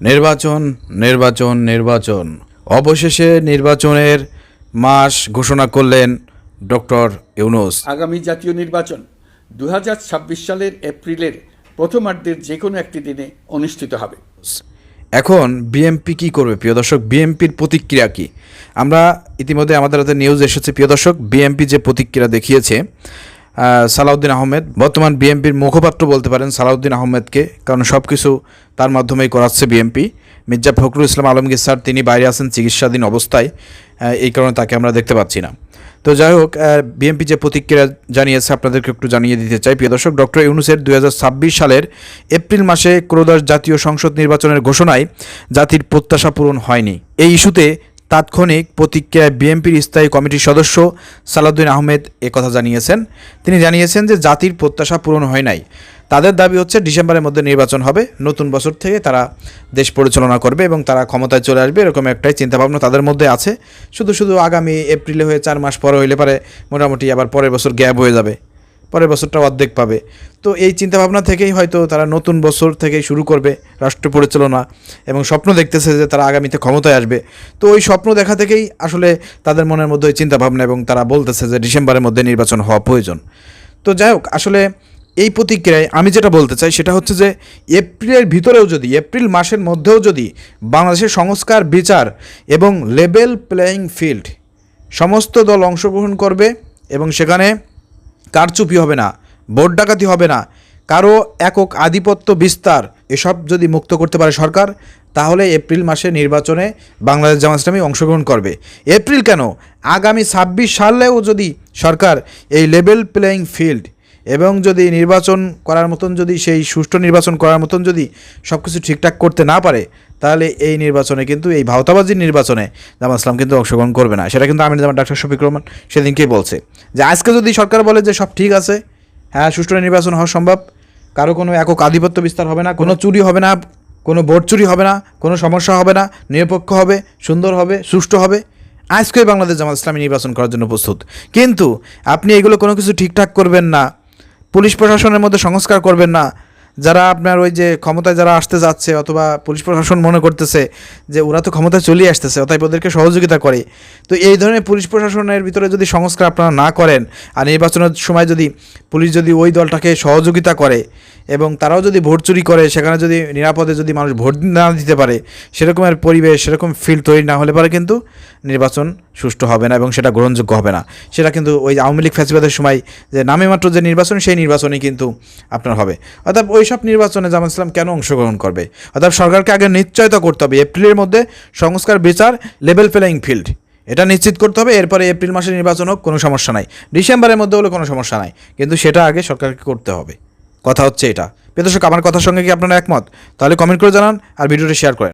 নির্বাচন নির্বাচন নির্বাচন। অবশেষে নির্বাচনের মাস ঘোষণা করলেন ডক্টর ইউনুস। আগামী জাতীয় নির্বাচন দু হাজার ছাব্বিশ সালের এপ্রিলের প্রথমার্ধের যে কোনো একটি দিনে অনুষ্ঠিত হবে। এখন বিএমপি কি করবে? প্রিয় দর্শক বিএমপির প্রতিক্রিয়া কি? আমরা ইতিমধ্যে আমাদের হাতে নিউজ এসেছে। প্রিয় দর্শক বিএমপি যে প্রতিক্রিয়া দেখিয়েছে সালাউদ্দিন আহমেদ। বর্তমান বিএমপির মুখপাত্র বলতে পারেন সালাউদ্দিন আহমেদকে, কারণ সব কিছু তার মাধ্যমেই করাচ্ছে বিএমপি মির্জা ফখরুল ইসলাম আলমগীর স্যার, তিনি বাইরে আছেন চিকিৎসাধীন অবস্থায় এই কারণে তাকে আমরা দেখতে পাচ্ছি না। তো যাই হোক বিএনপি যে প্রতিক্রিয়া জানিয়েছে, আপনাদেরকে একটু জানিয়ে দিতে চাই। প্রিয় দর্শক, ডক্টর ইউনুসের দু হাজার ছাব্বিশ সালের এপ্রিল মাসে ক্রোদশ জাতীয় সংসদ নির্বাচনের ঘোষণায় জাতির প্রত্যাশা পূরণ হয়নি। এই ইস্যুতে তাৎক্ষণিক প্রতিক্রিয়ায় বিএনপির স্থায়ী কমিটির সদস্য সালাউদ্দিন আহমেদ একথা জানিয়েছেন। তিনি জানিয়েছেন যে জাতির প্রত্যাশা পূরণ হয় নাই। তাদের দাবি হচ্ছে ডিসেম্বরের মধ্যে নির্বাচন হবে। নতুন বছর থেকে তারা দেশ পরিচালনা করবে এবং তারা ক্ষমতায় চলে আসবে এরকম একটাই চিন্তাভাবনা তাদের মধ্যে আছে। শুধু শুধু আগামী এপ্রিলে হয়ে চার মাস পরে হইলে পারে, মোটামুটি আবার পরের বছর গ্যাপ হয়ে যাবে। পরের বছরটা অর্ধেক পাবে। তো এই চিন্তাভাবনা থেকেই হয়তো তারা নতুন বছর থেকেই শুরু করবে রাষ্ট্র পরিচালনা এবং স্বপ্ন দেখতেছে যে তারা আগামীতে ক্ষমতায় আসবে। তো ওই স্বপ্ন দেখা থেকেই আসলে তাদের মনের মধ্যে ওই চিন্তাভাবনা এবং তারা বলতেছে যে ডিসেম্বরের মধ্যে নির্বাচন হওয়া প্রয়োজন। তো যাই হোক, আসলে এই প্রতিক্রিয়ায় আমি যেটা বলতে চাই সেটা হচ্ছে যে এপ্রিলের ভিতরেও যদি, এপ্রিল মাসের মধ্যেও যদি বাংলাদেশের সংস্কার, বিচার এবং লেভেল প্লেয়িং ফিল্ড সমস্ত দল অংশগ্রহণ করবে এবং সেখানে কারচুপি হবে না, ভোট ডাকাতি হবে না কারও একক আধিপত্য বিস্তার, এসব যদি মুক্ত করতে পারে সরকার, তাহলে এপ্রিল মাসে নির্বাচনে বাংলাদেশ জামাত ইসলামী অংশগ্রহণ করবে। এপ্রিল কেন? আগামী ছাব্বিশ সালেও যদি সরকার এই লেভেল প্লেয়িং ফিল্ড এবং যদি নির্বাচন করার মতন যদি সেই সুষ্ঠু নির্বাচন করার মতন যদি সব কিছু ঠিকঠাক করতে না পারে তাহলে এই নির্বাচনে কিন্তু এই ভাওতাবাজির নির্বাচনে জামাত ইসলাম কিন্তু অংশগ্রহণ করবে না। সেটা কিন্তু আমির জামান ডাক্তার শফিক রহমান সেদিনকেই বলছে। যে আজকে যদি সরকার বলে যে সব ঠিক আছে হ্যাঁ সুষ্ঠু নির্বাচন হওয়া সম্ভব, কারও কোনো একক আধিপত্য বিস্তার হবে না, কোনো চুরি হবে না, কোনো ভোট চুরি হবে না, কোনো সমস্যা হবে না, নিরপেক্ষ হবে, সুন্দর হবে, সুষ্ঠু হবে আজকে বাংলাদেশ জামাত ইসলামী নির্বাচন করার জন্য প্রস্তুত। কিন্তু আপনি এগুলো কোনো কিছু ঠিকঠাক করবেন না, পুলিশ প্রশাসনের মধ্যে সংস্কার করবেন না যারা আপনার ওই যে ক্ষমতায় যারা আসতে যাচ্ছে অথবা পুলিশ প্রশাসন মনে করতেছে যে ওরা তো ক্ষমতায় চলিয়ে আসতেছে, অতএব ওদেরকে সহযোগিতা করে। তো এই ধরনের পুলিশ প্রশাসনের ভিতরে যদি সংস্কার আপনারা না করেন আর নির্বাচনের সময় যদি পুলিশ যদি ওই দলটাকে সহযোগিতা করে এবং তারাও যদি ভোট চুরি করে, সেখানে যদি নিরাপদে যদি মানুষ ভোট না দিতে পারে সেরকমের পরিবেশ, সেরকম ফিল তৈরি না হলে পারে কিন্তু নির্বাচন সুষ্ঠু হবে না এবং সেটা গ্রহণযোগ্য হবে না। সেটা কিন্তু ওই আওয়ামী লীগ ফ্যাসিবাদের সময় যে নামে মাত্র যে নির্বাচন, সেই নির্বাচনই কিন্তু আপনার হবে। অর্থাৎ ওই সব নির্বাচনে জামাত ইসলাম কেন অংশগ্রহণ করবে? অর্থাৎ সরকারকে আগে নিশ্চয়তা করতে হবে। এপ্রিলের মধ্যে সংস্কার, বিচার, লেভেল প্লেয়িং ফিল্ড। এটা নিশ্চিত করতে হবে। এরপরে এপ্রিল মাসে নির্বাচন হোক, কোনো সমস্যা নাই। ডিসেম্বরের মধ্যে হলে কোনো সমস্যা নাই। কিন্তু সেটা আগে সরকারকে করতে হবে। কথা হচ্ছে এটা। প্রিয় দর্শক, আমার কথার সঙ্গে কি আপনারা একমত? তাহলে কমেন্ট করে জানান আর ভিডিওটি শেয়ার করেন।